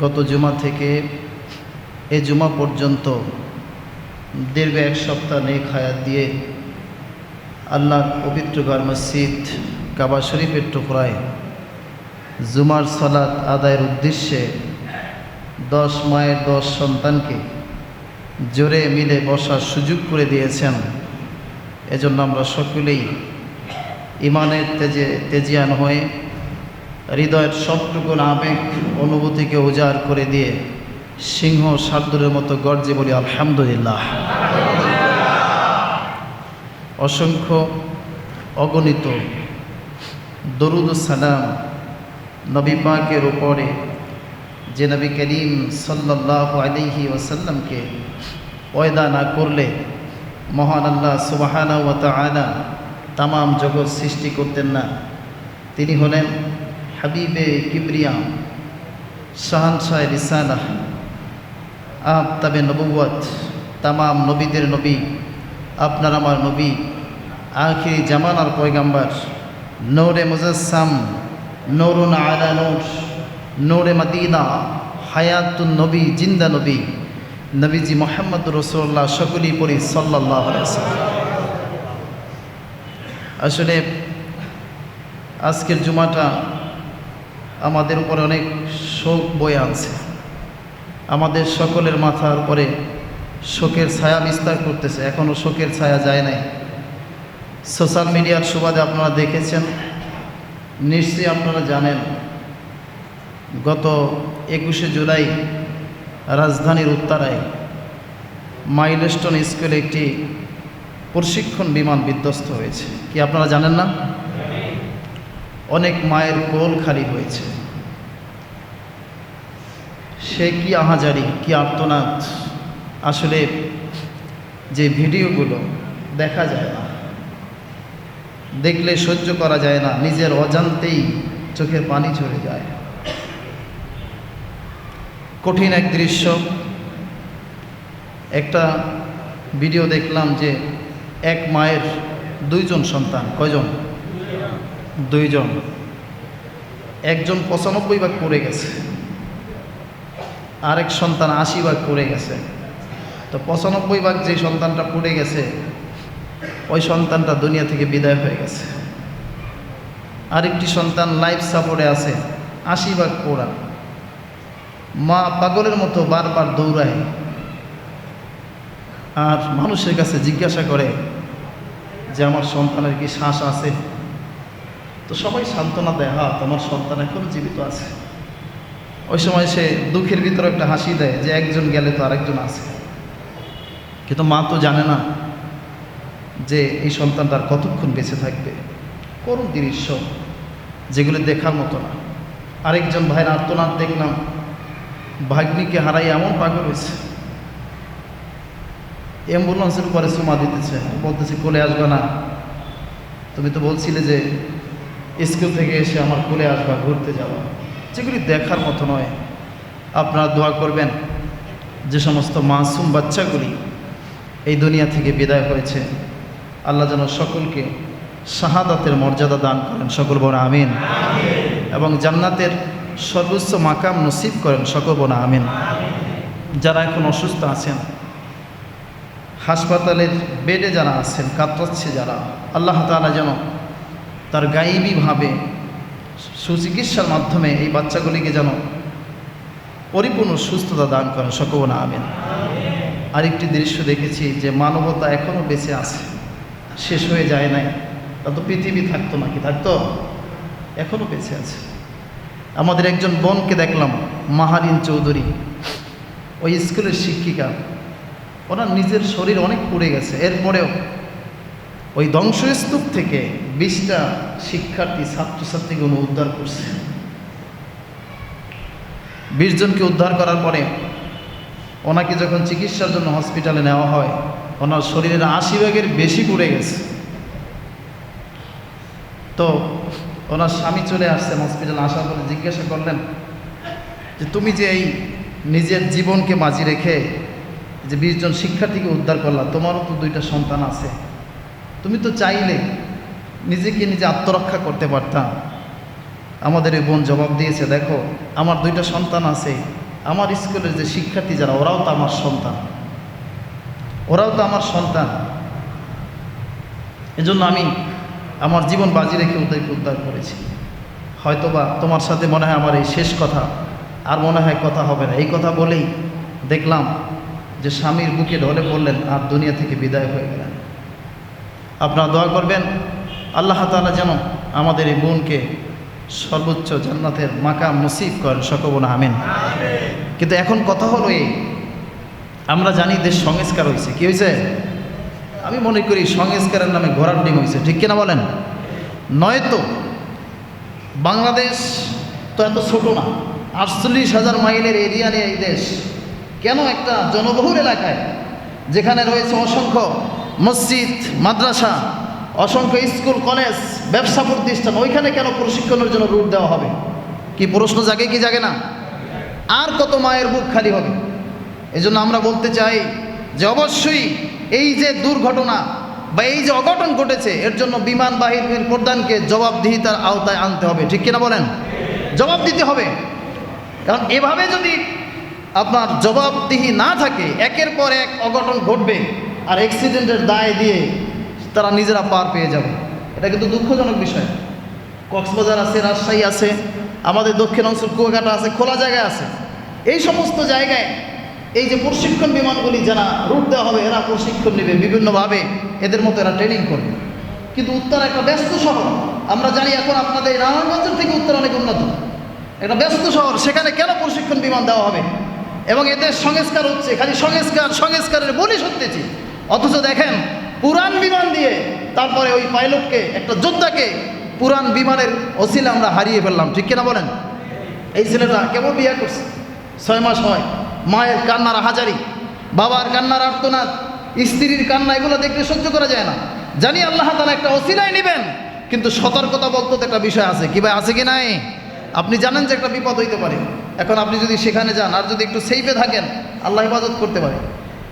গত জুমা থেকে এ জুমা পর্যন্ত দীর্ঘ এক সপ্তাহ নেক হায়াত দিয়ে আল্লাহর পবিত্র ঘর মসজিদ কাবা শরীফের টুকরায় জুমার সালাত আদায়ের উদ্দেশ্যে দশ মায়ের দশ সন্তানকে জোরে মিলে বসার সুযোগ করে দিয়েছেন। এজন্য আমরা সকলেই ইমানের তেজে তেজিয়ান হয়ে হৃদয়ের সবটুকু আবেগ অনুভূতিকে উজাড় করে দিয়ে সিংহ শার্দুরের মতো গর্জে বলি, আলহামদুলিল্লাহ। অসংখ্য অগণিত দরুদ সালাম নবী পাকের উপরে যে নবী করিম সাল্লাহ আলিহি ওসাল্লামকে পয়দা না করলে মহান আল্লাহ সুবাহানা ও তালা তামাম জগৎ সৃষ্টি করতেন না। তিনি হলেন হাবিবে কিবরিয়া শাহানশাহ রিসালাহ আব তবে নবুয়াত তামাম নবীদের নবী আপনার আমার নবী আখিরি জামানার পয়গাম্বার নৌরে মুজাসাম নৌরুন আলা নৌর নৌরে মদিনা হায়াতুন নবী জিন্দা নবী নবীজি মোহাম্মদ রসুল্লাহ সকলেই পড়ি সাল্লাহ আসলে আজকের জুমাটা আমাদের উপরে অনেক শোক বয়ে আনছে। আমাদের সকলের মাথার উপরে শোকের ছায়া বিস্তার করতেছে। এখনও শোকের ছায়া যায় নাই। সোশ্যাল মিডিয়ার সুবাদে আপনারা দেখেছেন, নিশ্চয়ই আপনারা জানেন, গত একুশে জুলাই রাজধানীর উত্তরায় মাইলস্টোন স্কুলে একটি প্রশিক্ষণ বিমান বিধ্বস্ত হয়েছে। কি আপনারা জানেন না? অনেক মায়ের কোল খালি হয়েছে। সে কি আহাজারি, কি আর্তনাদ? আসলে যে ভিডিওগুলো দেখা যায় না, দেখলে সহ্য করা যায় না, নিজের অজান্তেই চোখের পানি ঝরে যায়। কঠিন এক দৃশ্য। একটা ভিডিও দেখলাম যে এক মায়ের দুইজন সন্তান, কয়জন? দুইজন। একজন পঁচানব্বই ভাগ পড়ে গেছে। আরেক সন্তান আশি ভাগ পড়ে গেছে। তো পঁচানব্বই ভাগ যে সন্তানটা পড়ে গেছে, ওই সন্তানটা দুনিয়া থেকে বিদায় হয়ে গেছে। আরেকটি সন্তান লাইফ সাপোর্টে আছে, আশি ভাগ পোড়া। মা পাগলের মতো বারবার দৌড়ায়। আর মানুষের কাছে জিজ্ঞাসা করে যে, আমার সন্তানের কি শ্বাস আছে? তো সবাই সান্ত্বনা দেয় হা তোমার সন্তান এখনও জীবিত আছে। ওই সময় সে দুঃখের ভিতরে একটা হাসি দেয় যে একজন গেলে তো আরেকজন আছে। কিন্তু মা তো জানে না যে এই সন্তানটার কতক্ষণ বেঁচে থাকবে। করুন দৃশ্য, যেগুলো দেখার মতো না। আরেকজন ভাইয়ের আর্তনাদ দেখলাম, ভাগ্নিকে হারাই এমন পাগল হয়েছে। অ্যাম্বুলেন্সের উপরে সুমা দিতেছে, বলতেছে, কোলে আসবে না। তুমি তো বলছিলে যে স্কুল থেকে এসে আমার কোলে আসবা, ঘুরতে যাওয়া যেগুলি দেখার মতো নয়। আপনারা দোয়া করবেন, যে সমস্ত মাসুম বাচ্চাগুলি এই দুনিয়া থেকে বিদায় হয়েছে, আল্লাহ যেন সকলকে শাহাদাতের মর্যাদা দান করেন। সকল বড় আমিন। এবং জান্নাতের সর্বোচ্চ মাকাম নসিব করেন, সকল বড় আমিন। যারা এখন অসুস্থ আছেন, হাসপাতালের বেডে যারা আছেন, কাতরাচ্ছে যারা, আল্লাহ তালা যেন তার গাইবীভাবে সুচিকিৎসার মাধ্যমে এই বাচ্চাগুলিকে যেন পরিপূর্ণ সুস্থতা দান করেন। সকল না আমিন। আরেকটি দৃশ্য দেখেছি যে মানবতা এখনও বেঁচে আছে, শেষ হয়ে যায় নাই, তা তো পৃথিবী থাকতো নাকি? থাকতো? এখনও বেঁচে আছে। আমাদের একজন বোনকে দেখলাম, মাহারিন চৌধুরী। ওই স্কুলের শিক্ষিকা। ওনার নিজের শরীর অনেক পুড়ে গেছে। এরপরেও ওই ধ্বংসস্তূপ থেকে বিশটা শিক্ষার্থী, ছাত্রছাত্রীকে উনি উদ্ধার করছে। বিশ জনকে উদ্ধার করার পরে ওনাকে যখন চিকিৎসার জন্য হসপিটালে নেওয়া হয়, ওনার শরীরের আশি ভাগের বেশি পুড়ে গেছে। তো ওনার স্বামী চলে আসছেন হসপিটালে, আসার পরে জিজ্ঞাসা করলেন যে, তুমি যে এই নিজের জীবনকে বাজি রেখে যে বিশ জন শিক্ষার্থীকে উদ্ধার করলা, তোমারও তো দুইটা সন্তান আছে। তুমি তো চাইলে নিজেকে নিজে আত্মরক্ষা করতে পারতাম আমাদের এই বোন জবাব দিয়েছে, দেখো, আমার দুইটা সন্তান আছে, আমার স্কুলের যে শিক্ষার্থী যারা, ওরাও তো আমার সন্তান। ওরাও তো আমার সন্তান। এজন্য আমি আমার জীবন বাজি রেখে ওদেরকে উদ্ধার করেছি। হয়তোবা তোমার সাথে মনে হয় আমার এই শেষ কথা, আর মনে হয় কথা হবে না। এই কথা বলেই দেখলাম যে স্বামীর বুকে ঢলে পড়লেন, আর দুনিয়া থেকে বিদায় হয়ে গেলেন। আপনারা দোয়া করবেন আল্লাহ তাআলা যেন আমাদের এই বোনকে সর্বোচ্চ জান্নাতের মাকাম নসিব করেন সকবন আমিন। কিন্তু এখন কথা হলো এই আমরা জানি দেশ সংস্কার হয়েছে কি হয়েছে? আমি মনে করি সংস্কারের নামে ঘোড়ার ডিম হয়েছে ঠিক কিনা বলেন? নয়তো বাংলাদেশ তো এত ছোট না আটচল্লিশ হাজার মাইলের এরিয়া নিয়ে এই দেশ। কেন একটা জনবহুল এলাকায় যেখানে রয়েছে অসংখ্য মসজিদ, মাদ্রাসা, অসংখ্য স্কুল, কলেজ, ব্যবসা প্রতিষ্ঠান, ওইখানে কেন প্রশিক্ষণের জন্য রুট দেওয়া হবে? কি প্রশ্ন জাগে কি জাগে না? আর কত মায়ের বুক খালি হবে? এজন্য আমরা বলতে চাই যে অবশ্যই এই যে দুর্ঘটনা বা এই যে অঘটন ঘটেছে, এর জন্য বিমান বাহিনীর প্রধানকে জবাবদিহিতার আওতায় আনতে হবে। ঠিক কিনা বলেন? জবাব দিতে হবে। কারণ এভাবে যদি আপনার জবাবদিহি না থাকে, একের পর এক অঘটন ঘটবে আর অ্যাক্সিডেন্টের দায় দিয়ে তারা নিজেরা পার পেয়ে যাবে। এটা কিন্তু দুঃখজনক বিষয়। কক্সবাজার আছে, রাজশাহী আছে, আমাদের দক্ষিণ অঞ্চল কুয়াকাটা আছে, খোলা জায়গায় আছে। এই সমস্ত জায়গায় এই যে প্রশিক্ষণ বিমানগুলি যারা রুট দেওয়া হবে, এরা প্রশিক্ষণ নেবে বিভিন্নভাবে। এদের মতো এরা ট্রেনিং করবে। কিন্তু উত্তর একটা ব্যস্ত শহর। আমরা জানি এখন আপনাদের নারায়ণগঞ্জের থেকে উত্তর অনেক উন্নত। একটা ব্যস্ত শহর, সেখানে কেন প্রশিক্ষণ বিমান দেওয়া হবে? এবং এদের সংস্কার হচ্ছে, খালি সংস্কার, সংস্কারের বলি সত্যিছি অথচ দেখেন পুরান বিমান দিয়ে তারপরে ওই পাইলটকে, একটা যোদ্ধাকে পুরান বিমানের অসিলে আমরা হারিয়ে ফেললাম। ঠিক কিনা বলেন? এই ছেলেটা কেবল বিয়ে করছে? ছয় মাস হয়। মায়ের কান্নার হাজারি, বাবার কান্নার আর্তনাদ, স্ত্রীর কান্না, এগুলো দেখলে সহ্য করা যায় না। জানি আল্লাহ তালা একটা অসিলাই নেবেন, কিন্তু সতর্কতা বলতে একটা বিষয় আছে। কি ভাই, আছে কি নাই? আপনি জানেন যে একটা বিপদ হইতে পারে। এখন আপনি যদি সেখানে যান, আর যদি একটু সেইফে থাকেন, আল্লাহ হেফাজত করতে পারে।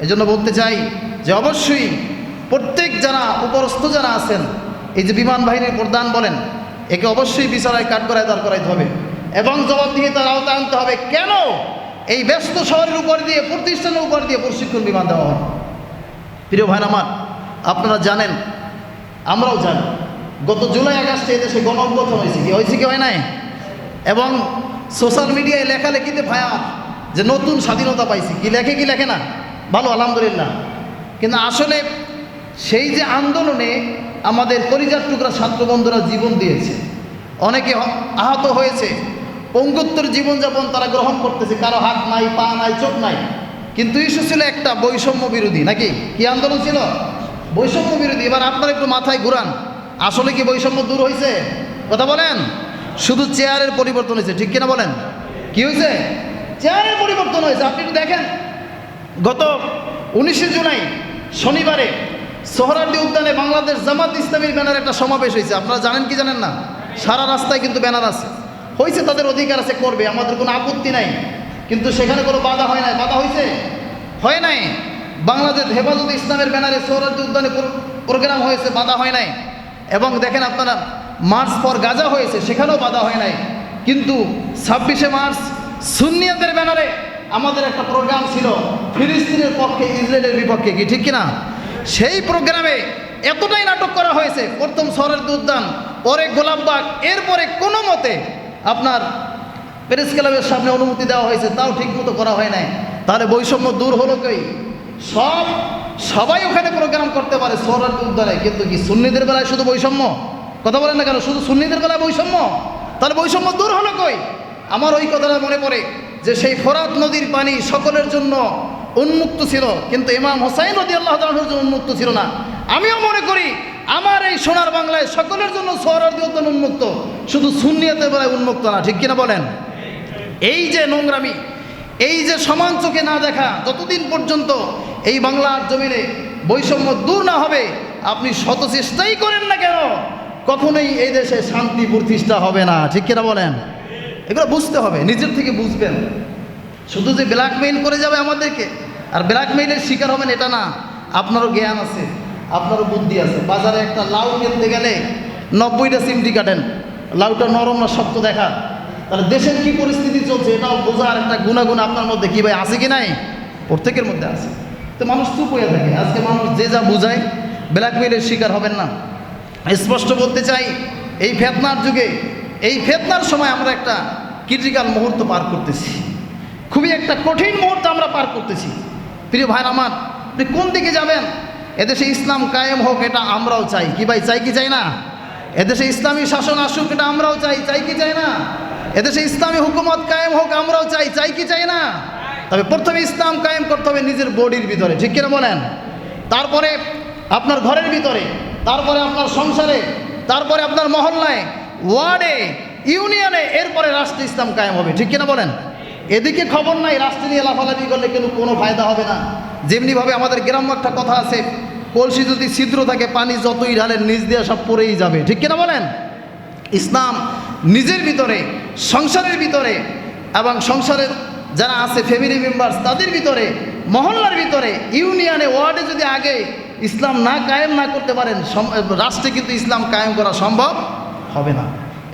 এজন্য বলতে চাই যে অবশ্যই প্রত্যেক যারা উপরস্থ যারা আছেন, এই যে বিমান বাহিনীর প্রধান বলেন, একে অবশ্যই বিচারায় কাঠ করায় দাঁড় করাইতে হবে এবং জবাবদিহিতার আওতায় আনতে হবে। কেন? এই ব্যস্ত শহরের উপর দিয়ে, প্রতিষ্ঠানের উপর দিয়ে প্রশিক্ষণ বিমান দেওয়া হয়। প্রিয় ভাই আমার, আপনারা জানেন, আমরাও জানি, গত জুলাই আগস্টে এদেশে গণ হয়েছে কি? হয়েছে কি হয় নাই? এবং সোশ্যাল মিডিয়ায় লেখালেখিতে ভায়া যে নতুন স্বাধীনতা পাইছি, কি লেখে কি লেখে না? ভালো, আলহামদুলিল্লাহ। কিন্তু আসলে সেই যে আন্দোলনে আমাদের কলিজার টুকরা ছাত্র বন্ধুরা জীবন দিয়েছে, অনেকে আহত হয়েছে, পঙ্গুত্তর জীবনযাপন তারা গ্রহণ করতেছে, কারও হাত নাই, পা নাই, চোখ নাই। কিন্তু ইস্যু ছিল একটা বৈষম্য বিরোধী, নাকি? কি আন্দোলন ছিল? বৈষম্য বিরোধী। এবার আপনার একটু মাথায় ঘুরান। আসলে কি বৈষম্য দূর হয়েছে? কথা বলেন। শুধু চেয়ারের পরিবর্তন হয়েছে, ঠিক কিনা বলেন? কি হয়েছে? চেয়ারের পরিবর্তন হয়েছে। আপনি একটু দেখেন। গত উনিশে জুলাই শনিবারে সোহরার্দি উদ্যানে বাংলাদেশ জামাত ইসলামীর ব্যানার একটা সমাবেশ হয়েছে। আপনারা জানেন কি জানেন না? সারা রাস্তায় কিন্তু ব্যানার আছে। হয়েছে, তাদের অধিকার আছে, করবে। আমাদের কোনো আপত্তি নাই। কিন্তু সেখানে কোনো বাধা হয় নাই। বাধা হয়েছে? হয় নাই। বাংলাদেশ হেফাজত ইসলামের ব্যানারে সোহরার্দি উদ্যানে প্রোগ্রাম হয়েছে, বাধা হয় নাই। এবং দেখেন আপনারা, মার্চ পর গাজা হয়েছে, সেখানেও বাধা হয় নাই। কিন্তু ছাব্বিশে মার্চ সুন্নিয়াদের ব্যানারে আমাদের একটা প্রোগ্রাম ছিল, ফিলিস্তিনের পক্ষে, ইসরায়েলের বিপক্ষে, কি ঠিক কিনা? সেই প্রোগ্রামে এতটাই নাটক করা হয়েছে, প্রথম শহরের উদ্যান পরে গোলাপবাগ এরপরে কোনো মতে আপনার প্রেস ক্লাবের সামনে অনুমতি দেওয়া হয়েছে, তাও ঠিক মতো করা হয় নাই। তাহলে বৈষম্য দূর হলো কই? সব, সবাই ওখানে প্রোগ্রাম করতে পারে শহরের উদ্যানে কিন্তু কি সুন্নিদের বেলায় শুধু বৈষম্য? কথা বলেন না কেন, শুধু সুন্নিদের বেলায় বৈষম্য? তাহলে বৈষম্য দূর হলো কই? আমার ওই কথাটা মনে পড়ে। যে সেই ফোরাত নদীর পানি সকলের জন্য উন্মুক্ত ছিল, কিন্তু ইমাম হোসাইন নদী আল্লাহ জন্য উন্মুক্ত ছিল না। আমিও মনে করি, আমার এই সোনার বাংলায় সকলের জন্য সোহরার্থী উদ্যান উন্মুক্ত, শুধু সুন্নিয়াতের বেলায় উন্মুক্ত না, ঠিক কিনা বলেন? এই যে নোংরামি, এই যে সমান চোখে না দেখা, যতদিন পর্যন্ত এই বাংলার জমিনে বৈষম্য দূর না হবে, আপনি শত চেষ্টাই করেন না কেন? কখনোই এই দেশে শান্তি প্রতিষ্ঠা হবে না, ঠিক কিনা বলেন? এগুলো বুঝতে হবে, নিজের থেকে বুঝবেন। শুধু যে ব্ল্যাকমেইল করে যাবে আমাদেরকে, আর ব্ল্যাকমেইলের শিকার হবেন এটা না। আপনারও জ্ঞান আছে, আপনারও বুদ্ধি আছে। বাজারে একটা লাউ কিনতে গেলে নব্বইটা সিমটি কাটেন, লাউটা নরম না শক্ত দেখা। তাহলে দেশের কি পরিস্থিতি চলছে এটাও বোঝার একটা গুণাগুণ আপনার মধ্যে কি ভাই, আছে কি নাই? প্রত্যেকের মধ্যে আছে। তো মানুষ চুপ হয়ে থাকে। আজকে মানুষ যে যা বোঝায় ব্ল্যাকমেইলের শিকার হবেন না। স্পষ্ট বলতে চাই, এই ফেতনার যুগে এই ফেতনার সময় আমরা একটা ক্রিটিক্যাল মুহূর্ত পার করতেছি। খুবই একটা কঠিন মুহূর্ত আমরা পার করতেছি। প্রিয় ভাই আমার, আপনি কোন দিকে যাবেন? এদেশে ইসলাম কায়েম হোক, এটা আমরাও চাই। কি ভাই, চাই কি চাই না? এদেশে ইসলামী শাসন আসুক, এটা আমরাও চাই। চাই কি চাই না? এদেশে ইসলামী হুকুমত কায়েম হোক, আমরাও চাই। চাই কি চাই না? তবে প্রথমে ইসলাম কায়েম করতে হবে নিজের বডির ভিতরে, ঠিক কিনা বলেন? তারপরে আপনার ঘরের ভিতরে, তারপরে আপনার সংসারে, তারপরে আপনার মহল্লায় ওয়ার্ডে, ইউনিয়নে, এরপরে রাষ্ট্র ইসলাম কায়েম হবে। ঠিক কিনা বলেন? এদিকে খবর নাই, রাষ্ট্র নিয়ে লাফালাফি করলে কিন্তু কোনো ফায়দা হবে না। যেমনিভাবে আমাদের গ্রাম্য একটা কথা আছে, কলসি যদি ছিদ্র থাকে, পানি যতই ঢালেন, নিচ দিয়ে সব পড়েই যাবে। ঠিক কিনা বলেন? ইসলাম নিজের ভিতরে, সংসারের ভিতরে, এবং সংসারের যারা আছে ফ্যামিলি মেম্বার্স তাদের ভিতরে, মহল্লার ভিতরে, ইউনিয়নে, ওয়ার্ডে যদি আগে ইসলাম না কায়েম না করতে পারেন রাষ্ট্রে কিন্তু ইসলাম কায়েম করা সম্ভব হবে না।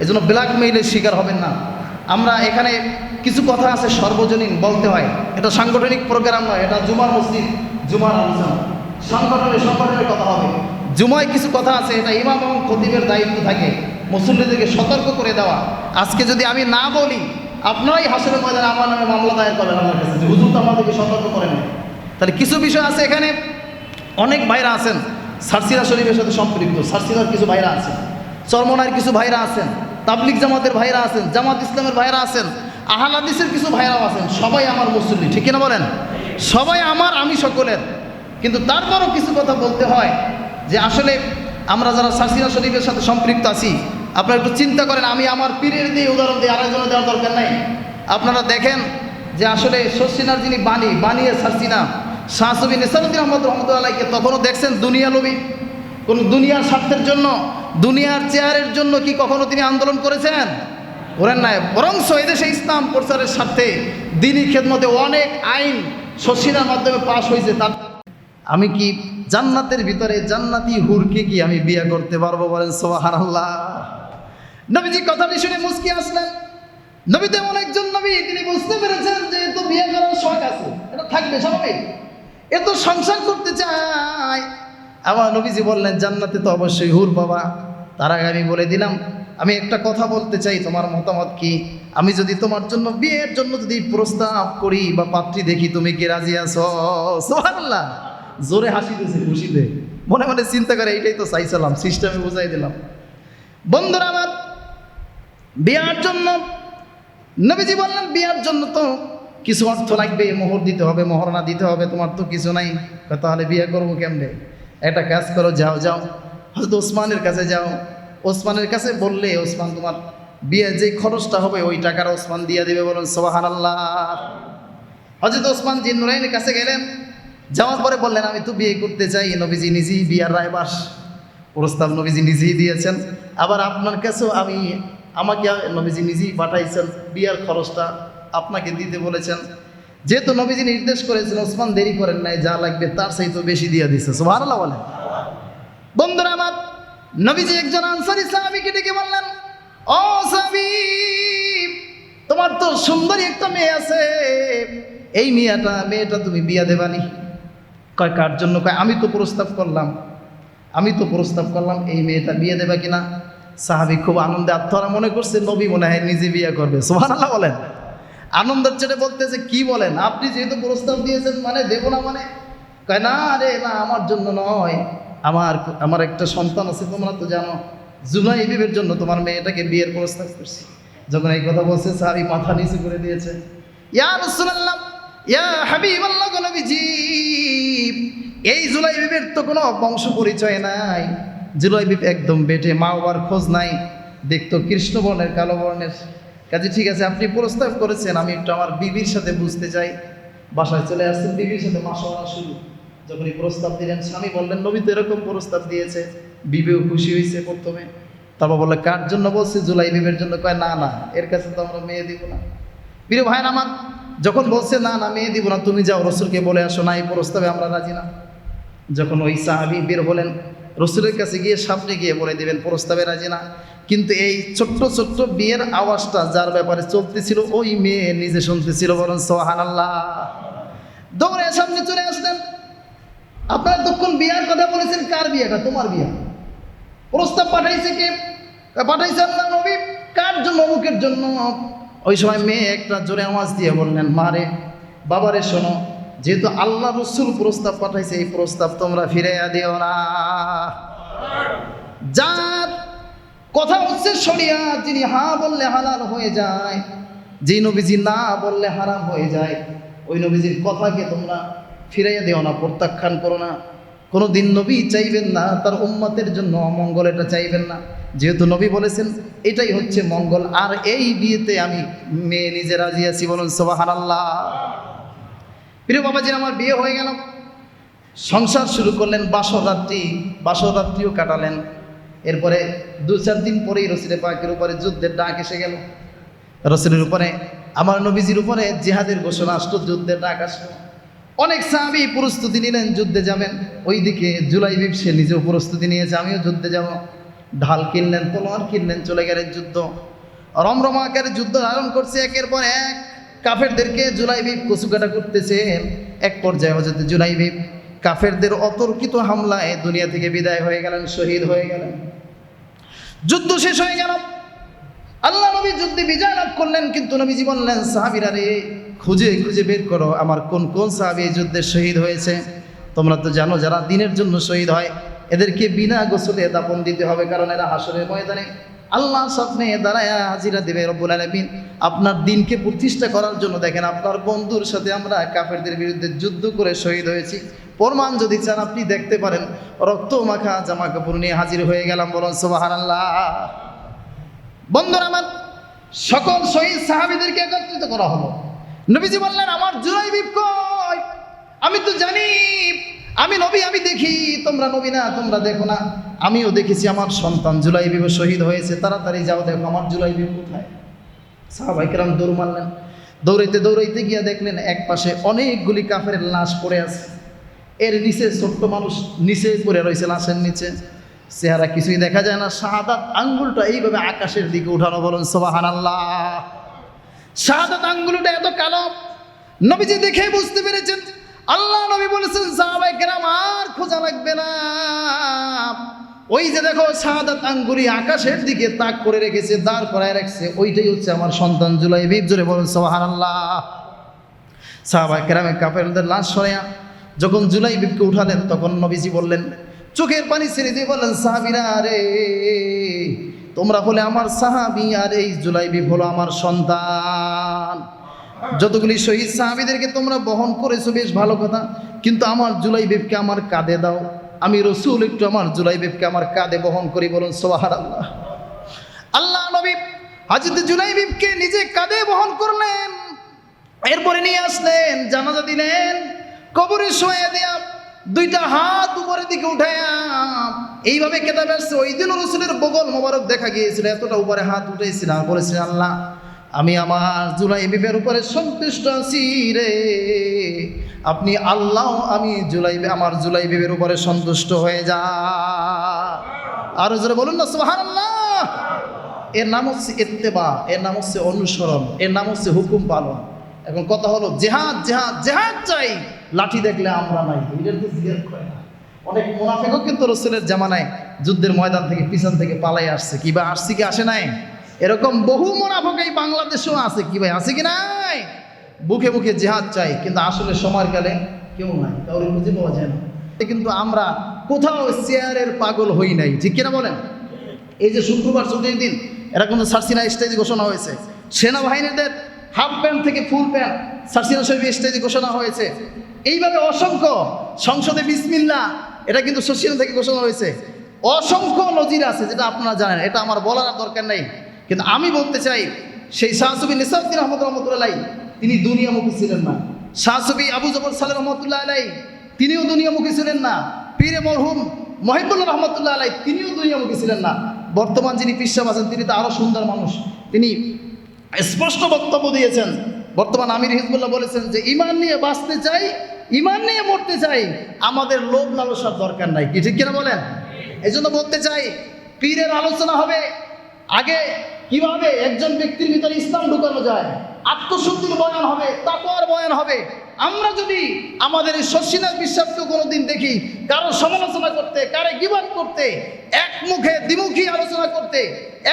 এজন্য ব্ল্যাকমেইলের শিকার হবেন না। আমরা এখানে কিছু কথা আছে সর্বজনীন বলতে হয়। এটা সাংগঠনিক প্রোগ্রাম নয়, এটা জুমার মসজিদ, জুমার আলোচনা। সংগঠনের সংগঠনের কথা হবে। জুমায় কিছু কথা আছে, এটা ইমাম এবং খতিবের দায়িত্ব থাকে। মুসল্লিদেরকে সতর্ক করে দেওয়া। আজকে যদি আমি না বলি, আপনারাই হাসরের ময়দানে আমার নামে মামলা দায়ের করেন আমার কাছে। যে হুজুর তো আমাদেরকে সতর্ক করেন। তাহলে কিছু বিষয় আছে এখানে। অনেক ভাইরা আছেন। সারসিরা শরীফের সাথে সম্পৃক্ত। সারসিরার কিছু ভাইরা আছেন। চরমনার কিছু ভাইরা আছেন তাবলিক জামাতের ভাইরা আছেন, জামাত ইসলামের ভাইরা আছেন আহালাদিসের কিছু ভাইরাও আছেন, সবাই আমার মুসল্লি, ঠিক কিনা বলেন? সবাই আমার, আমি সকলের। কিন্তু তারপরও কিছু কথা বলতে হয় যে আসলে আমরা যারা সাসিনা শরীফের সাথে সম্পৃক্ত আছি, আপনারা একটু চিন্তা করেন, আমি আমার পীরের দিয়ে উদাহরণ দিয়ে আরেকজনে দেওয়ার দরকার নাই। আপনারা দেখেন যে আসলে শর্ষিনার যিনি বাণী বানিয়ে সারসিনা শাহসবি নিসারুদ্দিন আহমদ রহমতুল্লাহকে তখনও দেখছেন দুনিয়া নবী কোন দুনিয়ার স্বার্থের জন্য, দুনিয়ার চেয়ারের জন্য কি কখনো তিনি আন্দোলন করেছেন? করেন নাই। বরং এদেশে ইসলাম প্রচারের স্বার্থে দিনী খেদমতে অনেক আইন শশিনার মাধ্যমে পাশ হয়েছে। তার আমি কি জান্নাতের ভিতরে জান্নাতি হুরকে কি আমি বিয়ে করতে পারব বলেন? সোহার আল্লাহ নবীজি কথাটি শুনে মুসকি আসলেন। নবী তো এমন একজন নবী, তিনি বুঝতে পেরেছেন যে এ তো বিয়ে করার শখ আছে। এটা থাকবে স্বাভাবিক এ তো সংসার করতে চায়। আমার নবীজি বললেন, জান্নাতে তো অবশ্যই হুর, বাবা। তার আগে আমি বলে দিলাম, আমি একটা কথা বলতে চাই, তোমার মতামত কি? আমি যদি তোমার জন্য, বিয়ের জন্য যদি প্রস্তাব করি বা পাত্রী দেখি, তুমি কি রাজি আছো? সোহানাল্লাহ জোরে হাসি দিয়েছে খুশিতে মনে মনে চিন্তা করে, এইটাই তো চাইছিলাম সিস্টেমে বুঝাই দিলাম। বন্ধুরা আমার, বিয়ার জন্য, নবীজি বললেন, বিয়ার জন্য তো কিছু অর্থ লাগবে, মোহর দিতে হবে, মোহরনা দিতে হবে, তোমার তো কিছু নাই। তাহলে বিয়ে করব কেমনে? একটা কাজ করো, যাও যাও। হয়তো ওসমানের কাছে যাও। ওসমানের কাছে বললে, ওসমান, তোমার বিয়ে যে খরচটা হবে, ওই টাকার ওসমান দিয়ে দিবে। বলুন সোহান আল্লাহ হজরত ওসমান জি নুরাইনের কাছে গেলেন। যাওয়ার পরে বললেন, আমি তো বিয়ে করতে চাই, নবীজি নিজেই বিয়ার রায়বাস। প্রস্তাব নবীজি নিজেই দিয়েছেন। আবার আপনার কাছেও আমি, আমাকে নবীজি নিজেই পাঠাইছেন, বিয়ার খরচটা আপনাকে দিতে বলেছেন। যেহেতু নবীজি নির্দেশ করেছেন, ওসমান দেরি করেন নাই, যা লাগবে তার সেই তো বেশি দিয়ে দিচ্ছে সুবহানাল্লাহ বলেন বন্ধুরা আমার, নবীজি একজন আনসারি সাহাবিকে ডেকে বললেন, ও সাহাবি, তোমার তো সুন্দরী একটা মেয়ে আছে। এই মেয়েটা মেয়েটা তুমি বিয়া দেবানি? কয়, কার জন্য? কয়, আমি তো প্রস্তাব করলাম। আমি তো প্রস্তাব করলাম, এই মেয়েটা বিয়ে দেবে কিনা? সাহাবি খুব আনন্দে আত্মহারা মনে করছে, নবী মনে হয় নিজে বিয়ে করবে। সোহান বলেন। আনন্দের ছেড়ে বলতেছে, কি বলেন? আপনি যেহেতু প্রস্তাব দিয়েছেন মানে দেবো না মানে? কয়, না রে, না, আমার জন্য নয়। আমার আমার একটা সন্তান আছে, তোমরা তো জানো। জুনাই বিবের জন্য তোমার মেয়েটাকে বিয়ের প্রস্তাব করছি। যখন এই কথা বলছে, সাহাবি মাথা নিচু করে দিয়েছে। ইয়া রাসূলুল্লাহ, ইয়া হাবিবাল্লাহ নবীজি, এই জুলাই বিবের তো কোনো বংশ পরিচয় নাই। জুলাই বিব একদম বেটে, মা বাবার খোঁজ নাই। দেখতো কৃষ্ণ বর্ণের কালো বর্ণের। কাজে, ঠিক আছে, আপনি প্রস্তাব করেছেন, আমি একটু আমার বিবির সাথে বুঝতে চাই। বাসায় চলে আসছেন, বিবির সাথে মাসওয়ারা শুরু। যখন এই প্রস্তাব দিলেন, স্বামী বললেন, নবী তো এরকম প্রস্তাব দিয়েছে। বিবেও খুশি হয়েছে প্রথমে। তারপর বললে, কার জন্য বলছে? জুলাই বিবের জন্য কয়, না না, এর কাছে তো আমরা মেয়ে দিব না। প্রিয় ভাই আমার, যখন বলছে, না না, মেয়ে দিব না, তুমি যাও, রসুলকে বলে আসো, না, এই প্রস্তাবে আমরা রাজি না। যখন ওই সাহাবি বের হলেন, রসুলের কাছে গিয়ে সামনে গিয়ে বলে দিবেন, প্রস্তাবে রাজি না। কিন্তু এই ছোট্ট ছোট্ট বিয়ের আওয়াজটা যার ব্যাপারে চলতেছিল, ওই মেয়ে নিজে শুনতেছিল বরং সোহান আল্লাহ দৌড়ে সামনে চলে আসলেন। আপনারা তখন বিয়ার কথা বলেছেন, কার বিয়েটা? তোমার বিয়ে। প্রস্তাব পাঠাইছে কে? পাঠাইছে আল্লাহ নবী। কার জন্য? অমুকের জন্য। ওই সময় মেয়ে একটা জোরে আওয়াজ দিয়ে বললেন মারে বাবারে শোনো, যেহেতু আল্লাহ রসুল প্রস্তাব পাঠাইছে, এই প্রস্তাব তোমরা ফিরে দিও না। যার কথা হচ্ছে শরিয়া, যিনি হা বললে হালাল হয়ে যায়, যে নবীজি না বললে হারাম হয়ে যায়। ওই নবীজির কথাকে তোমরা ফিরাইয়া দিও না, প্রত্যাখ্যান করো না। কোনো দিন নবী চাইবেন না, তার উম্মতের জন্য অমঙ্গল এটা চাইবেন না। যেহেতু নবী বলেছেন, এটাই হচ্ছে মঙ্গল। আর এই বিয়েতে আমি মেয়ে নিজে রাজি আছি বলুন সোবাহান আল্লাহ প্রিয় বাবাজির, আমার বিয়ে হয়ে গেল। সংসার শুরু করলেন বাসরাত্রি বাসরাত্রিও কাটালেন। এরপরে দু চার দিন পরেই রসিদে পাকের উপরে যুদ্ধের ডাক এসে গেল। রসুলের উপরে, আমার নবীজির উপরে জিহাদের ঘোষণা আসলো, যুদ্ধের ডাক আসলো। অনেক সাহাবি প্রস্তুতি নিলেন, যুদ্ধে যাবেন। ওইদিকে জুলাই বিপ সে নিজেও প্রস্তুতি নিয়েছে, আমিও যুদ্ধে যাব। ঢাল কিনলেন, তলোয়ার কিনলেন, চলে গেলেন যুদ্ধ। রমরমা আকারে যুদ্ধ ধারণ করছে, একের পর এক। কাফেরদেরকে জুলাই বিপ কচুকাটা করতেছেন এক পর্যায়ে হজরত জুলাই বিপ কাফেরদের অতর্কিত হামলায় দুনিয়া থেকে বিদায় হয়ে গেলেন, শহীদ হয়ে গেলেন। যুদ্ধ শেষ হয়ে গেল। আল্লাহ নবী যুদ্ধে বিজয় লাভ করলেন, কিন্তু নবীজি বললেন, সাহাবিরা রে, খুঁজে খুঁজে বের করো, আমার কোন কোন সাহাবি এই যুদ্ধে শহীদ হয়েছে? তোমরা তো জানো যারা দিনের জন্য শহীদ হয়, এদেরকে বিনা গোসলে দাপন দিতে হবে, কারণ এরা হাসরের ময়দানে। আল্লাহ স্বপ্নে দাঁড়ায় হাজিরা দেবে রব্বুল আলমিন। আপনার দিনকে প্রতিষ্ঠা করার জন্য দেখেন, আপনার বন্ধুর সাথে আমরা কাফেরদের বিরুদ্ধে যুদ্ধ করে শহীদ হয়েছি। প্রমাণ যদি চান, আপনি দেখতে পারেন, রক্ত মাখা জামা কাপড় নিয়ে হাজির হয়ে গেলাম, বলুন আল্লাহ বন্ধুরা আমার, সকল শহীদ সাহাবিদেরকে একত্রিত করা হলো। নবীজি বললেন, আমার জুলাই বিপ কই? আমি তো জানি, আমি নবী, আমি দেখি, তোমরা নবী না, তোমরা দেখো না। আমিও দেখেছি, আমার সন্তান জুলাই বিব শহীদ হয়েছে। তাড়াতাড়ি যাও, দেখো আমার জুলাই বিব কোথায়? সাহাবাইকেরাম দৌড় মারলেন। দৌড়াইতে দৌড়াইতে গিয়া দেখলেন, এক পাশে অনেকগুলি কাফের লাশ পড়ে আছে। এর নিচে ছোট্ট মানুষ নিচে পড়ে রয়েছে, লাশের নিচে। চেহারা কিছুই দেখা যায় না। শাহাদাত আঙ্গুলটা এইভাবে আকাশের দিকে উঠানো, বলুন সোবাহান আল্লাহ শাহাদাত আঙ্গুলটা এত কালো, নবীজি দেখে বুঝতে পেরেছেন। আল্লাহ নবী বলেছেন সাহাবাই কেরাম আর খোঁজা লাগবে না। ওই যে দেখো, শাহাদাত আঙ্গুলি আকাশের দিকে তাক করে রেখেছে, দাঁড় করায় রাখছে। ওইটাই হচ্ছে আমার সন্তান জুলাই বিপ জোরে বলুন সোহান আল্লাহ সাহাবাই কেরামে কাপেরদের লাশ সরাইয়া যখন জুলাই বিপকে উঠালেন, তখন নবীজি বললেন, চোখের পানি ছেড়ে দিয়ে বললেন সাহাবিরা রে, তোমরা হলে আমার সাহাবি আর এই জুলাই বিপ হলো আমার সন্তান। যতগুলি শহীদ সাহাবিদেরকে তোমরা বহন করেছ, বেশ ভালো কথা, কিন্তু আমার জুলাই বেবকে আমার কাঁধে দাও। আমি রসুল একটু আমার জুলাই বেবকে আমার কাঁধে বহন করি, বলুন সোহার আল্লাহ আল্লাহ নবী জুলাই বিবকে নিজে কাঁধে বহন করলেন, এরপরে নিয়ে আসলেন, জানাজা দিলেন কবরে শোয়া দেয়া দুইটা হাত উপরের দিকে উঠায়া এইভাবে কেতাবে আসছে ওই দিন রসুলের বগল মোবারক দেখা গিয়েছিল, এতটা উপরে হাত উঠেছিল আর বলেছিলেন আল্লাহ, আমি আমার জুলাই বিবের উপরে সন্তুষ্ট আছি রে। আপনি আল্লাহ, আমি জুলাই আমার জুলাই বিবের উপরে সন্তুষ্ট হয়ে যা। আর জোরে বলুন না সোহান এর নাম হচ্ছে ইত্তেবা, এর নাম হচ্ছে অনুসরণ, এর নাম হচ্ছে হুকুম পালন। এখন কথা হলো, জেহাদ জেহাদ জেহাদ চাই। লাঠি দেখলে আমরা নাই এটার তো জিজ্ঞেস করে না। অনেক মোনাফেকও কিন্তু রসুলের জামানায় যুদ্ধের ময়দান থেকে পিছন থেকে পালাই আসছে। কি বা আসছে কি, আসে নাই? এরকম বহু মোনাফক এই বাংলাদেশেও আছে। কি ভাই, আছে কি নাই? বুকে বুকে জেহাদ চাই, কিন্তু আসলে সময়কালে কেউ নাই, কাউরে খুঁজে পাওয়া যায় না। কিন্তু আমরা কোথাও চেয়ারের পাগল হই নাই, ঠিক কিনা বলেন? এই যে শুক্রবার ছুটির দিন, এরা কিন্তু সার্সিনা স্টেজে ঘোষণা হয়েছে। সেনাবাহিনীদের হাফ প্যান্ট থেকে ফুল প্যান্ট সার্সিনা শরীফ স্টেজে ঘোষণা হয়েছে। এইভাবে অসংখ্য সংসদে বিসমিল্লা, এটা কিন্তু সোশিয়াল থেকে ঘোষণা হয়েছে। অসংখ্য নজির আছে, যেটা আপনারা জানেন, এটা আমার বলার দরকার নেই। কিন্তু আমি বলতে চাই, সেই শাহসুবি নিসাউদ্দিন আহমদ রহমতুল্লাহ তিনি দুনিয়ামুখী ছিলেন না। শাহসুবি আবু জবর সালে রহমতুল্লাহ আলাই, তিনিও দুনিয়ামুখী ছিলেন না। পীরে মরহুম মহিবুল্লাহ রহমতুল্লাহ আলাই, তিনিও দুনিয়ামুখী ছিলেন না। বর্তমান যিনি পিসাব আছেন, তিনি তো আরও সুন্দর মানুষ। তিনি স্পষ্ট বক্তব্য দিয়েছেন। বর্তমান আমির হিজবুল্লাহ বলেছেন যে, ইমান নিয়ে বাঁচতে চাই ইমান নিয়ে মরতে চাই, আমাদের লোভ লালসার দরকার নাই। কি ঠিক কিনা বলেন? এই জন্য বলতে চাই, পীরের আলোচনা হবে। আগে কীভাবে একজন ব্যক্তির ভিতরে ইসলাম ঢুকানো যায়, আত্মশুদ্ধির বয়ান হবে, তাকওয়ার বয়ান হবে। আমরা যদি আমাদের এই শশীনাথ বিশ্বাসকে কোনোদিন দেখি, কারও সমালোচনা করতে, কারে গিবাদ করতে, এক মুখে দ্বিমুখী আলোচনা করতে,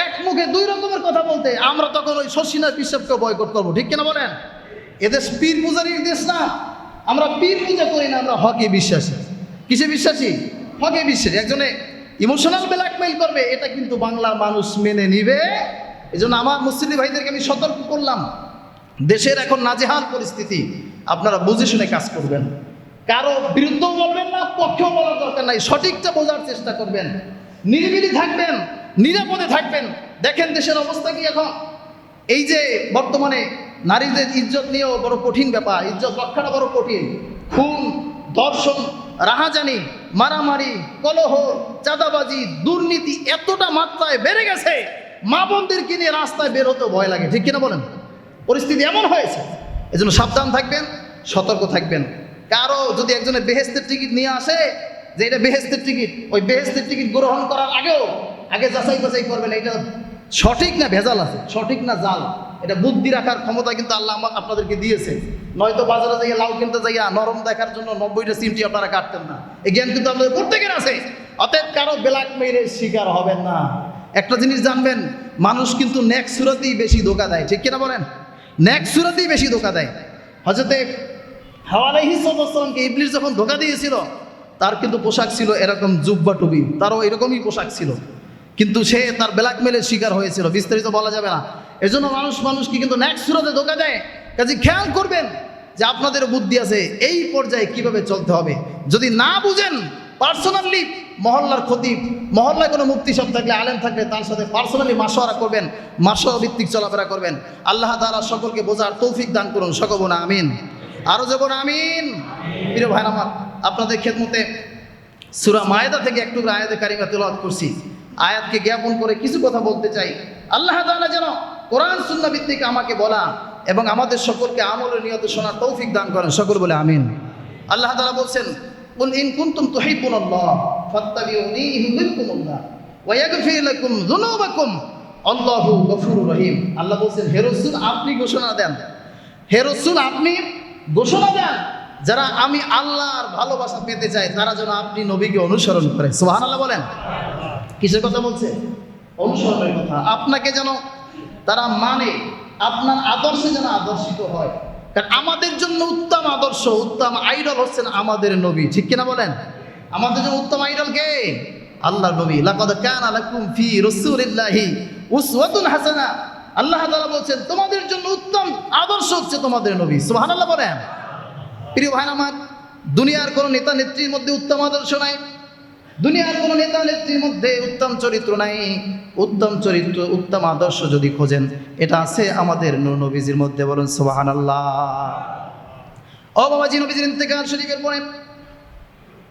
এক মুখে দুই রকমের কথা বলতে, আমরা তখন ওই শশীনাথ বিশ্বাসকে বয়কট করব। ঠিক কিনা বলেন? এদেশ পীর পূজারির দেশ না। আমরা পীর পূজা করি না, আমরা হকে বিশ্বাসী। কিসে বিশ্বাসী? হকে বিশ্বাসী। একজনে ইমোশনাল ব্ল্যাকমেইল করবে, এটা কিন্তু বাংলার মানুষ মেনে নিবে। এই জন্য আমার মুসলিম ভাইদেরকে আমি সতর্ক করলাম। দেশের এখন নাজেহাল পরিস্থিতি, আপনারা বুঝে শুনে কাজ করবেন। কারও বিরুদ্ধেও বলবেন না, পক্ষেও বলার দরকার নাই। সঠিকটা বোঝার চেষ্টা করবেন। নিরিবিলি থাকবেন, নিরাপদে থাকবেন। দেখেন দেশের অবস্থা কি এখন? এই যে বর্তমানে নারীদের ইজ্জত নিয়েও বড় কঠিন ব্যাপার, ইজ্জত রক্ষাটা বড় কঠিন। খুন, ধর্ষণ, রাহাজানি, মারামারি, কলহ, চাঁদাবাজি, দুর্নীতি এতটা মাত্রায় বেড়ে গেছে, মা বোনদেরকে নিয়ে রাস্তায় বের হতে ভয় লাগে, ঠিক কিনা বলেন? পরিস্থিতি এমন হয়েছে। এজন্য সাবধান থাকবেন, সতর্ক থাকবেন। কারও যদি একজনের বেহেস্তের টিকিট নিয়ে আসে, যে এটা বেহেস্তের টিকিট, ওই বেহেস্তের টিকিট গ্রহণ করার আগেও, আগে যাচাই বাছাই করবেন, এটা সঠিক না ভেজাল আছে? সঠিক না জাল? এটা বুদ্ধি রাখার ক্ষমতা কিন্তু আল্লাহ আমা- আপনাদেরকে দিয়েছে। নয়তো বাজারে যাইয়া লাউ কিনতে যাইয়া নরম দেখার জন্য নব্বইটা সিমটি আপনারা কাটতেন না। এই জ্ঞান কিন্তু আপনাদের প্রত্যেকের আছে। অতএব কারও ব্ল্যাক মেয়ের শিকার হবেন না। একটা জিনিস জানবেন, মানুষ কিন্তু নেক্সট সুরাতেই বেশি ধোকা দেয়। ঠিক কিনা বলেন? নেক্সট সুরাতেই বেশি ধোকা দেয়। হজরতে হাওয়ালাইহি সাল্লামকে ইবলিস যখন ধোকা দিয়েছিল, তার কিন্তু পোশাক ছিল এরকম জুব্বা টুবি তারও এরকমই পোশাক ছিল। কিন্তু সে তার ব্ল্যাকমেলের শিকার হয়েছিল। বিস্তারিত বলা যাবে না। এজন্য মানুষ মানুষকে কিন্তু নেক্সট সুরাতে ধোকা দেয়। কাজে খেয়াল করবেন যে আপনাদের বুদ্ধি আছে, এই পর্যায়ে কীভাবে চলতে হবে। যদি না বুঝেন পার্সোনালি মহল্লার ক্ষতি, মহল্লায় কোনো মুক্তি সব থাকলে, আলেম থাকলে তার সাথে পার্সোনালি মাসোয়ারা করবেন মাসোয়া ভিত্তিক চলাফেরা করবেন। আল্লাহ তাআলা সকলকে বোঝার তৌফিক দান করুন। সকব না আমিন। আরও যাব না আমিন। প্রিয় ভাই আমার, আপনাদের খেদমতে সুরা মায়েদা থেকে একটু আয়াতে কারিমা তেলাওয়াত করছি। আয়াতকে জ্ঞাপন করে কিছু কথা বলতে চাই। আল্লাহ তাআলা যেন কোরআন সুন্নাহ ভিত্তিক আমাকে বলা এবং আমাদের সকলকে আমলের নিয়ত শোনার তৌফিক দান করেন। সকল বলে আমিন। আল্লাহ তাআলা বলছেন, কুল ইন কুনতুম তুহিব্বুনাল্লাহ ফাত্তাবিউনি ইউহিব্বুকুমুল্লাহ ওয়া ইয়াগফির লাকুম যুনুবাকুম। আল্লাহু গফুরুর রহিম। আল্লাহ বলছেন, হে আপনি ঘোষণা দেন। হে আপনি ঘোষণা দেন যারা আমি আল্লাহর ভালোবাসা পেতে চাই, তারা যেন আপনি নবীকে অনুসরণ করে। সোহান আল্লাহ বলেন। কিসের কথা বলছে? অনুসরণের কথা। আপনাকে যেন তারা মানে আপনার আদর্শে যেন আদর্শিত হয়। কারণ আমাদের জন্য উত্তম আদর্শ, উত্তম আইডল হচ্ছেন আমাদের নবী। ঠিক কিনা বলেন? আমাদের জন্য উত্তম আইডল কে? আল্লাহর নবী। লাকাদ কানা লাকুম ফি রাসূলিল্লাহি উসওয়াতুন হাসানা। আল্লাহ তাআলা বলছেন, তোমাদের জন্য উত্তম আদর্শ হচ্ছে তোমাদের নবী। সুবহানাল্লাহ বলেন। প্রিয় ভাই আমার, দুনিয়ার কোনো নেতা নেত্রীর মধ্যে উত্তম আদর্শ নাই। দুনিয়ার কোনো নেতা নেত্রীর মধ্যে উত্তম চরিত্র নাই। উত্তম চরিত্র, উত্তম আদর্শ যদি খোঁজেন, এটা আছে আমাদের নবীজির মধ্যে বলুন সোহান আল্লাহ ও বাবাজি, নবীজির ইন্তেকাল শরীফের পরে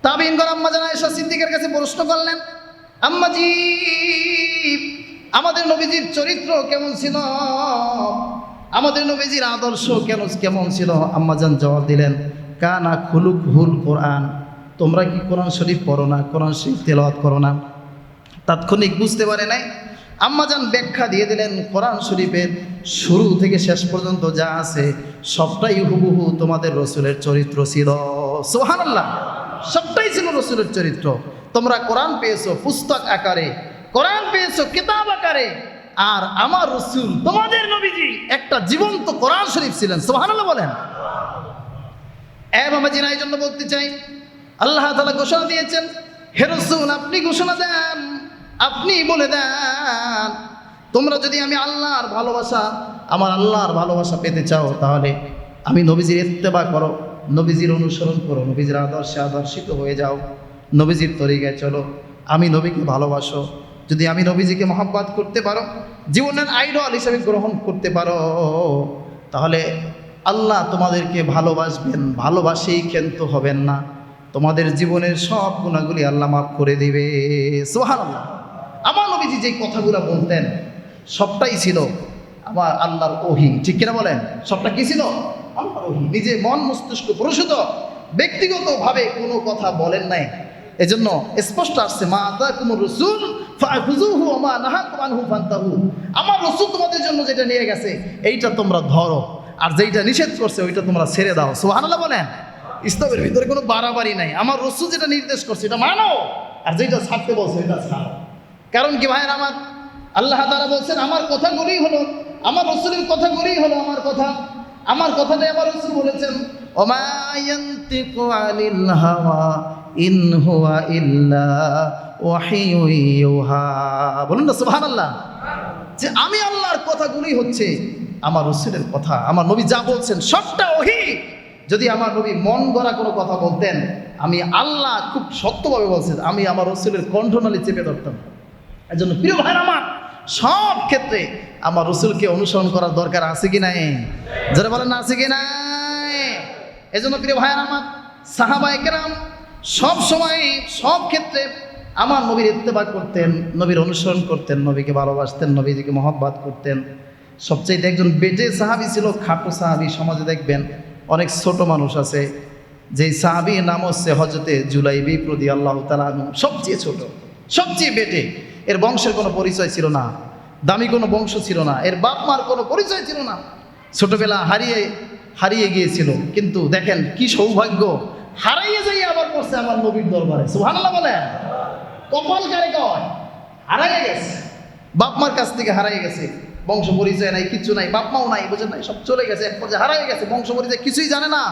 তাবিন কর আম্মা এসা সিদ্দিকের কাছে প্রশ্ন করলেন, আম্মাজি, আমাদের নবীজির চরিত্র কেমন ছিল? আমাদের নবীজির আদর্শ কেন, কেমন ছিল? আম্মাজান জবাব দিলেন, কানা খুলুক হুল কোরআন। তোমরা কি কোরআন শরীফ পড়ো না? কোরআন শরীফ তেলাওয়াত করো না? তাৎক্ষণিক বুঝতে পারে নাই? আম্মা আম্মাজান ব্যাখ্যা দিয়ে দিলেন, কোরআন শরীফের শুরু থেকে শেষ পর্যন্ত যা আছে, সবটাই হুবহু তোমাদের রসুলের চরিত্র ছিল। সোহান আল্লাহ সবটাই ছিল রসুলের চরিত্র। তোমরা কোরআন পেয়েছ পুস্তক আকারে, কোরআন পেয়েছ কিতাব আকারে, আর আমার রসুল তোমাদের নবীজি একটা জীবন্ত কোরআন শরীফ ছিলেন। সোহান আল্লাহ বলেন। এ বাবাজি না এই জন্য বলতে চাই আল্লাহ তালা ঘোষণা দিয়েছেন, হে রসুল, আপনি ঘোষণা দেন, আপনি বলে দেন, তোমরা যদি আমি আল্লাহর ভালোবাসা, আমার আল্লাহর ভালোবাসা পেতে চাও, তাহলে আমি নবীজির ইত্তেবা করো, নবীজির অনুসরণ করো, নবীজির আদর্শে আদর্শিত হয়ে যাও, নবীজির তরিকায় চলো। আমি নবীকে ভালোবাসো। যদি আমি নবীজিকে মহাব্বাত করতে পারো, জীবনের আইডল হিসেবে গ্রহণ করতে পারো, তাহলে আল্লাহ তোমাদেরকে ভালোবাসবেন, ভালোবাসেই ক্ষান্ত হবেন না। তোমাদের জীবনের সব গুণাগুলি আল্লাহ মাফ করে দিবে। সোহান আল্লাহ আমার নবীজি যে কথাগুলো বলতেন, সবটাই ছিল আমার আল্লাহর ওহি। ঠিক কিনা বলেন? সবটা কি ছিল? আল্লাহর ওহি। নিজে মন মস্তিষ্ক প্রসূত, ব্যক্তিগতভাবে কোনো কথা বলেন নাই। এজন্য স্পষ্ট আসছে, মা রাসূল নাহাকুম আনহু ফান্তাহু। আমার রাসূল তোমাদের জন্য যেটা নিয়ে গেছে, এইটা তোমরা ধরো। আর যেইটা নিষেধ করছে, ওইটা তোমরা ছেড়ে দাও। সুবহানাল্লাহ বলেন। ইসলামের ভিতরে কোনো বাড়াবাড়ি নাই। আমার রসুল যেটা নির্দেশ করছে এটা মানো। আর যেটা ছাড়তে বলছে এটা ছাড়ো। কারণ কি ভাইয়ের আমার? আল্লাহ তারা বলছেন আমার কথাগুলোই হলো। আমার রসুলের কথাগুলোই হলো আমার কথা। আমার কথাটাই আমার রসুল বলেছেন। আনিল হাওয়া ইন হুয়া ইল্লা বলুন না সুবহানাল্লাহ। যে আমি আল্লাহর কথাগুলোই হচ্ছে আমার রসুলের কথা আমার নবী যা বলছেন সবটা ওহি। যদি আমার নবী মন গড়া কোনো কথা বলতেন, আমি আল্লাহ খুব সত্যভাবে বলছেন আমি আমার রসুলের কণ্ঠনালী চেপে ধরতাম। এই জন্য প্রিয় ভাই আমার, সব ক্ষেত্রে আমার রসুলকে অনুসরণ করার দরকার আছে কি নাই? যারা বলেন, আছে কি নাই? এই জন্য প্রিয় ভাই আমার সাহাবাই কেরাম সব সময়, সব ক্ষেত্রে আমার নবীর ইত্তেবা করতেন, নবীর অনুসরণ করতেন, নবীকে ভালোবাসতেন, নবীজিকে মহব্বত করতেন। সবচেয়ে একজন বেটে সাহাবি ছিল, খাটো সাহাবি, সমাজে দেখবেন অনেক ছোট মানুষ আছে, যেই সাহাবি নাম হচ্ছে হজরতে জুলাইবি প্রদি আল্লাহ তালু সবচেয়ে ছোট, সবচেয়ে বেটে। এর বংশের কোনো পরিচয় ছিল না, দামি কোনো বংশ ছিল না, এর বাপ মার কোনো পরিচয় ছিল না। ছোটবেলা হারিয়ে হারিয়ে গিয়েছিল, কিন্তু দেখেন কি সৌভাগ্য, হারাইয়ে যাই আবার করছে আমার নবীর দরবারে। সুহানাল্লাহ বলেন। কপাল কারে কয়? হারাইয়ে গেছে। বাপ মার কাছ থেকে হারাই গেছে। বংশ পরিচয় নাই, কিছু নাই বাপ মাও নাই, বুঝেন নাই, সব চলে গেছে, এক পর্যায়ে হারাই গেছে বংশ পরিচয় কিছুই জানে না।